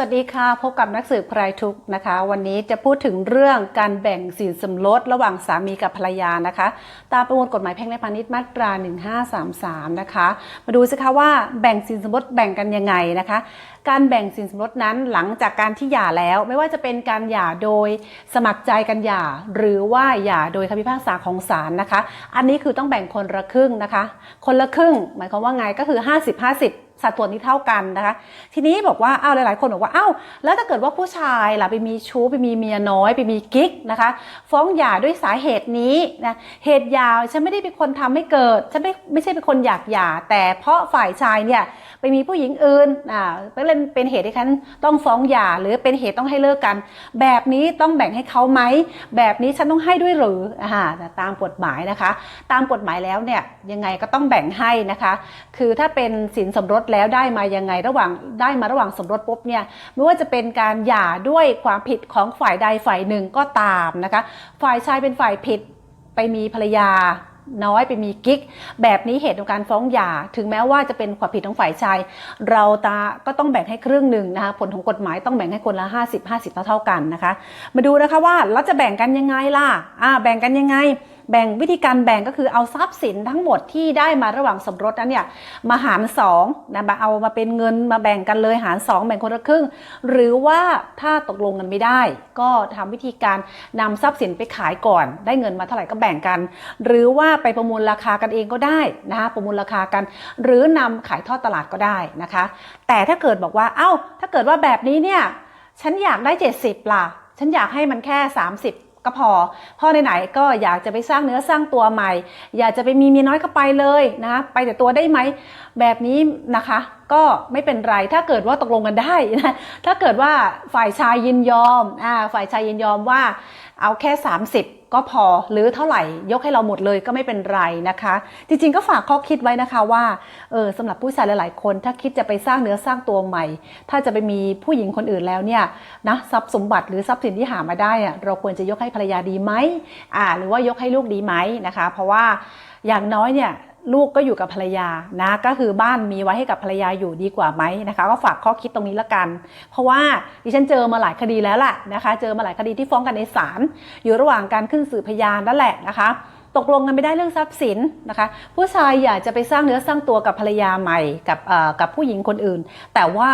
วัสดีค่ะ พบกับนักสืบใครทุกนะคะ วันนี้จะพูดถึงเรื่องการแบ่งสินสมรสระหว่างสามีกับภรรยานะคะ ตามประมวลกฎหมายแพ่งและพาณิชย์มาตรา 1533 นะคะ มาดูสิคะว่าแบ่งสินสมรสแบ่งกันยังไงนะคะ การแบ่งสินสมรสนั้นหลังจากการที่หย่าแล้ว ไม่ว่าจะเป็นการหย่าโดยสมัครใจกันหย่า หรือว่าหย่าโดยคำพิพากษาของศาลนะคะ อันนี้คือต้องแบ่งคนละครึ่งนะคะ คนละครึ่ง หมายความว่าไงก็คือ 50 50 สัดส่วนที่เท่ากันนะคะ ทีนี้บอกว่าอ้าวหลาย ๆ คนบอกว่าอ้าวแล้วถ้าเกิดว่าผู้ชายล่ะไปมีชู้ไปมีเมียน้อยไปมีกิ๊กนะคะ ฟ้องหย่าด้วยสาเหตุนี้นะเหตุย่าฉันไม่ได้เป็นคนทำให้เกิดฉันไม่ไม่ใช่เป็นคนอยากหย่า แต่เพราะฝ่ายชายเนี่ยไปมีผู้หญิงอื่นอ่าเป็นเป็นเหตุที่ฉันต้องฟ้องหย่าหรือเป็นเหตุต้องให้เลิกกัน แบบนี้ต้องแบ่งให้เขาไหมแบบนี้ฉันต้องให้ด้วยหรืออ่าตามกฎหมายนะคะ ตามกฎหมายแล้วเนี่ยยังไงก็ต้องแบ่งให้นะคะ คือถ้าเป็นสินสมรสแล้วได้มายังไงระหว่างได้มาระหว่างสมรสปุ๊บเนี่ยไม่ว่าจะเป็นการหย่าด้วยความผิดของฝ่ายใดฝ่ายหนึ่งก็ตามนะคะฝ่ายชายเป็นฝ่ายผิดไปมีภรรยาน้อยไปมีกิ๊ก แบบนี้เหตุของการฟ้องหย่า ถึงแม้ว่าจะเป็นความผิดของฝ่ายชาย เราตาก็ต้องแบ่งให้ครึ่งหนึ่งนะคะผลของกฎหมายต้องแบ่งให้คนละ 50 50 เท่าเท่ากันนะคะ มาดูนะคะว่าเราจะแบ่งกันยังไงล่ะอ่าแบ่งกันยังไง แบ่งวิธีการแบ่งก็คือเอาทรัพย์สินทั้งหมดที่ได้มาระหว่างสมรสนั้นเนี่ยมาหารสองนะมาเอามาเป็นเงินมาแบ่งกันเลยหารสองแบ่งคนละครึ่ง หรือว่าถ้าตกลงกันไม่ได้ ก็ทำวิธีการนำทรัพย์สินไปขายก่อน ได้เงินมาเท่าไหร่ก็แบ่งกัน หรือว่าไปประมูลราคากันเองก็ได้นะคะประมูลราคากัน หรือนำขายทอดตลาดก็ได้นะคะ แต่ถ้าเกิดบอกว่าเอ้า ถ้าเกิดว่าแบบนี้เนี่ยฉันอยากได้ 70ล่ะฉันอยากให้มันแค่ 30 ก็พอพ่อไหนๆก็อยากจะไปสร้างเนื้อสร้างตัวใหม่ อยากจะไปมีเมียน้อยก็ไปเลยนะคะไปแต่ตัวได้ไหมแบบนี้นะคะ ก็ไม่เป็นไรถ้าเกิดว่าตกลงกันได้นะถ้าเกิดว่าฝ่ายชายยินยอมอ่าฝ่ายชายยินยอมว่าเอาแค่ 30 ก็พอหรือเท่าไหร่ยกให้เราหมดเลยก็ไม่เป็นไรนะคะ จริงๆก็ฝากข้อคิดไว้นะคะว่าเออสำหรับผู้ชายหลายๆคน ถ้าคิดจะไปสร้างเนื้อสร้างตัวใหม่ ถ้าจะไปมีผู้หญิงคนอื่นแล้วเนี่ยนะทรัพย์สมบัติหรือทรัพย์สินที่หามาได้อะเราควรจะยกให้ภรรยาดีไหมอ่าหรือว่ายกให้ลูกดีไหมนะคะ เพราะว่าอย่างน้อยเนี่ย ลูกก็อยู่กับภรรยานะก็คือบ้านมีไว้ให้กับภรรยาอยู่ดีกว่าไหมนะคะก็ฝากข้อคิดตรงนี้ละกัน เพราะว่าดิฉันเจอมาหลายคดีแล้วล่ะนะคะเจอมาหลายคดีที่ฟ้องกันในศาลอยู่ระหว่างการขึ้นสื่อพยานนั่นแหละนะคะ ตกลงกันไม่ได้เรื่องทรัพย์สินนะคะ ผู้ชายอยากจะไปสร้างเนื้อสร้างตัวกับภรรยาใหม่กับเอ่อกับผู้หญิงคนอื่น แต่ว่า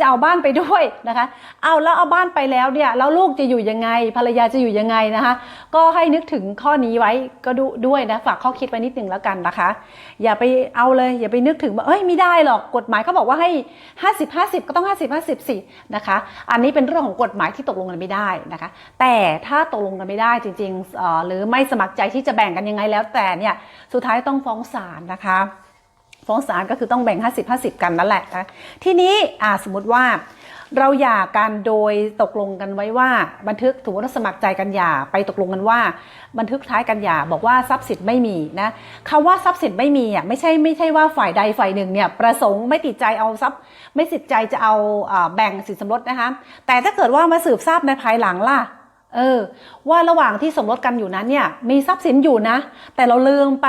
จะเอาบ้านไปด้วยนะคะ เอาแล้วเอาบ้านไปแล้วเนี่ยแล้วลูกจะอยู่ยังไง ภรรยาจะอยู่ยังไงนะคะ ก็ให้นึกถึงข้อนี้ไว้ก็ดูด้วยนะฝากข้อคิดไว้นิดหนึ่งแล้วกันนะคะ อย่าไปเอาเลยอย่าไปนึกถึงว่าเอ้ยไม่ได้หรอกกฎหมายเขาบอกว่าให้ 50 50 ก็ต้อง 50 50สินะคะ อันนี้เป็นเรื่องของกฎหมายที่ตกลงกันไม่ได้นะคะ แต่ถ้าตกลงกันไม่ได้จริงๆอ่อหรือไม่สมัครใจที่จะแบ่งกันยังไงแล้วแต่เนี่ยสุดท้ายต้องฟ้องศาลนะคะ ฟ้องศาลก็คือต้องแบ่ง 50 50 กันนั่นแหละนะทีนี้สมมติว่าเราหย่ากันโดยตกลงกันไว้ว่า บันทึกถือว่าสมัครใจกันหย่าไปตกลงกันว่า บันทึกท้ายกันหย่าบอกว่าทรัพย์สินไม่มีนะคำว่าทรัพย์สินไม่มีอะไม่ใช่ไม่ใช่ว่าฝ่ายใดฝ่ายหนึ่งเนี่ยประสงค์ไม่ติดใจเอาทรัพย์ ไม่ติดใจจะเอาอ่าแบ่งสินสมรสนะคะแต่ถ้าเกิดว่ามาสืบทราบในภายหลังล่ะเออว่าระหว่างที่สมรสกันอยู่นั้นเนี่ยมีทรัพย์สินอยู่นะ แต่เราลืมไป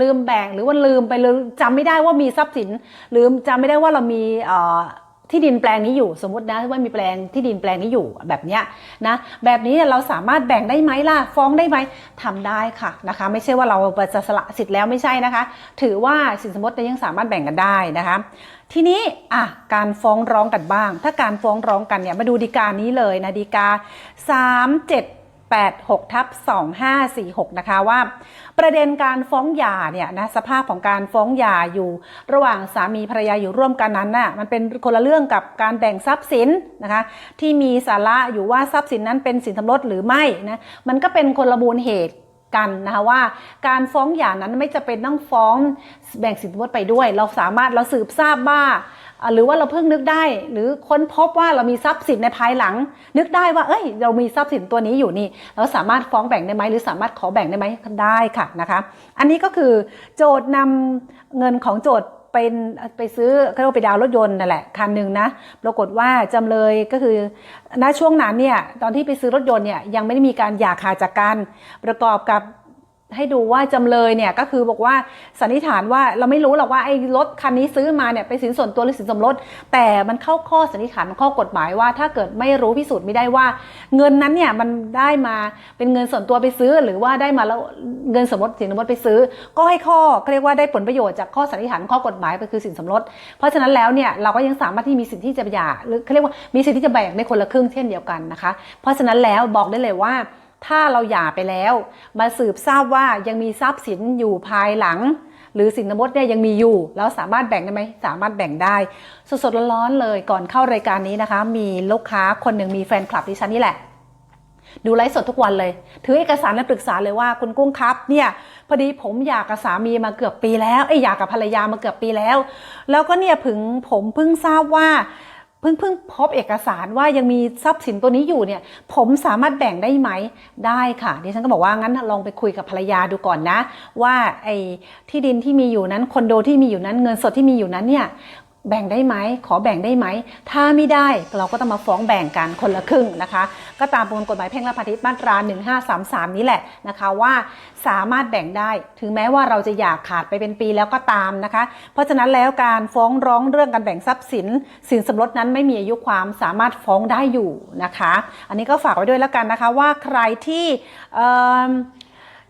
ลืมแบ่งหรือว่าลืมไปลืมจำไม่ได้ว่ามีทรัพย์สิน ลืมจำไม่ได้ว่าเรามีที่ดินแปลงนี้อยู่สมมตินะว่ามีแปลงที่ดินแปลงนี้อยู่แบบเนี้ยนะแบบนี้เราสามารถแบ่งได้ไหมล่ะฟ้องได้ไหมทำได้ค่ะนะคะ ไม่ใช่ว่าเราจะสละสิทธิ์แล้วไม่ใช่นะคะ ถือว่าสินสมรสเนี่ยยังสามารถแบ่งกันได้นะคะ ทีนี้อะการฟ้องร้องกันบ้าง ถ้าการฟ้องร้องกันเนี่ยมาดูดีกานี้เลยนะดีกา 37 86ทับ2546 นะคะว่า ประเด็นการฟ้องหย่าเนี่ยนะสภาพของการฟ้องหย่าอยู่ ระหว่างสามีภรรยาอยู่ร่วมกันนั้นน่ะมันเป็นคนละเรื่องกับการแบ่งทรัพย์สินนะคะที่มีสาระอยู่ว่าทรัพย์สินนั้นเป็นสินสมรสหรือไม่นะมันก็เป็นคนละมูลเหตุกันนะคะว่าการฟ้องหย่านั้นไม่จะเป็นต้องฟ้องแบ่งสินสมรสไปด้วย เราสามารถเราสืบทราบว่า หรือว่าเราเพิ่งนึกได้ หรือค้นพบว่าเรามีทรัพย์สินในภายหลัง นึกได้ว่า เอ้ย เรามีทรัพย์สินตัวนี้อยู่นี่เราสามารถฟ้องแบ่งได้ไหมหรือสามารถขอแบ่งได้ไหมได้ค่ะนะคะอันนี้ก็คือโจทย์นำเงินของโจทย์เป็นไปซื้อเขาเรียกว่าไปดาวรถยนต์นั่นแหละคันหนึ่งนะปรากฏว่าจำเลยก็คือณช่วงนั้นเนี่ยตอนที่ไปซื้อรถยนต์เนี่ยยังไม่ได้มีการหย่าขาดจากกันประกอบกับ ให้ดูว่าจำเลยเนี่ยก็คือบอกว่าสันนิษฐานว่าเราไม่รู้หรอกว่าไอ้รถคันนี้ซื้อมาเนี่ยเป็นสินส่วนตัวหรือสินสมรส แต่มันเข้าข้อสันนิษฐานข้อกฎหมายว่า ถ้าเกิดไม่รู้พิสูจน์ไม่ได้ว่า เงินนั้นเนี่ยมันได้มาเป็นเงินส่วนตัวไปซื้อ หรือว่าได้มาแล้วเงินสมรสสินสมรสไปซื้อ ก็ให้ข้อเรียกว่าได้ผลประโยชน์จากข้อสันนิษฐานข้อกฎหมายก็คือสินสมรส เพราะฉะนั้นแล้วเนี่ยเราก็ยังสามารถที่มีสิทธิที่จะหย่าหรือเขาเรียกว่ามีสิทธิที่จะแบ่งในคนละครึ่งเช่นเดียวกันนะคะ เพราะฉะนั้นแล้วบอกได้เลยว่า ถ้าเราหย่าไปแล้ว มาสืบทราบว่ายังมีทรัพย์สินอยู่ภายหลัง หรือสินสมรสเนี่ยยังมีอยู่ แล้วสามารถแบ่งได้ไหมสามารถแบ่งได้ สดๆร้อนๆเลยก่อนเข้ารายการนี้นะคะ มีลูกค้าคนหนึ่งมีแฟนคลับดิฉันนี่แหละดูไลฟ์สดทุกวันเลย ถือเอกสารและปรึกษาเลยว่าคุณกุ้งครับเนี่ยพอดีผมอยากกับสามีมาเกือบปีแล้วไอ้อยากกับภรรยามาเกือบปีแล้ว แล้วก็เนี่ยผึงผมเพิ่งทราบว่า พิ่งเพิ่งพบเอกสารว่ายังมีทรัพย์สินตัวนี้อยู่เนี่ย ผมสามารถแบ่งได้ไหมได้ค่ะดิฉันก็บอกว่างั้นลองไปคุยกับภรรยาดูก่อนนะ ว่าไอ้ที่ดินที่มีอยู่นั้นคอนโดที่มีอยู่นั้นเงินสดที่มีอยู่นั้นเนี่ย แบ่งได้ไหมขอแบ่งได้ไหม ถ้าไม่ได้เราก็ต้องมาฟ้องแบ่งกันคนละครึ่งนะคะ ก็ตามประมวลกฎหมายแพ่งและพาณิชย์มาตรา 1533 นี้แหละนะคะว่าสามารถแบ่งได้ ถึงแม้ว่าเราจะอยากขาดไปเป็นปีแล้วก็ตามนะคะ เพราะฉะนั้นแล้วการฟ้องร้องเรื่องการแบ่งทรัพย์สิน สินสมรสนั้นไม่มีอายุความสามารถฟ้องได้อยู่นะคะ อันนี้ก็ฝากไว้ด้วยแล้วกันนะคะว่าใครที่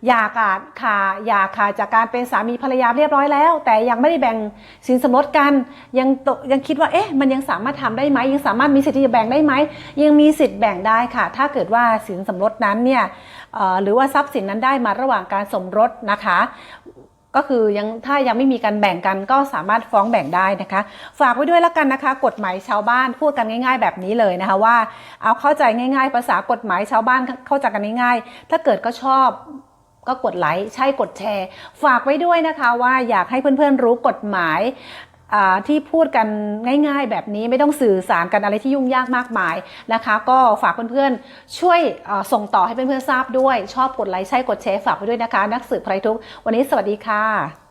อิ่มอยากขาดค่ะอยากขาดจากการเป็นสามีภรรยาเรียบร้อยแล้ว แต่ยังไม่ได้แบ่งสินสมรสกันยังตกยังคิดว่าเอ๊ะมันยังสามารถทำได้ไหมยังสามารถมีสิทธิ์ที่จะแบ่งได้ไหมยังมีสิทธิ์แบ่งได้ค่ะ ถ้าเกิดว่าสินสมรสนั้นเนี่ยหรือว่าทรัพย์สินนั้นได้มาระหว่างการสมรสนะคะ ก็คือยังถ้ายังไม่มีการแบ่งกันก็สามารถฟ้องแบ่งได้นะคะ ฝากไว้ด้วยแล้วกันนะคะ กฎหมายชาวบ้านพูดกันง่าย ๆ แบบนี้เลยนะคะว่าเอาเข้าใจง่าย ๆ ภาษากฎหมายชาวบ้านเข้าใจกันง่ายๆ ถ้าเกิดก็ชอบ ก็กดไลค์ใช่กดแชร์ ฝากไว้ด้วยนะคะว่าอยากให้เพื่อนๆรู้กฎหมายที่พูดกันง่ายๆ แบบนี้ไม่ต้องสื่อสารกันอะไรที่ยุ่งยากมากมายนะคะ ก็ฝากเพื่อนๆ ช่วยส่งต่อให้เพื่อนๆทราบด้วย ชอบกดไลค์ใช่กดแชร์ฝากไว้ด้วยนะคะ นักสืบไพรทุกวันนี้สวัสดีค่ะ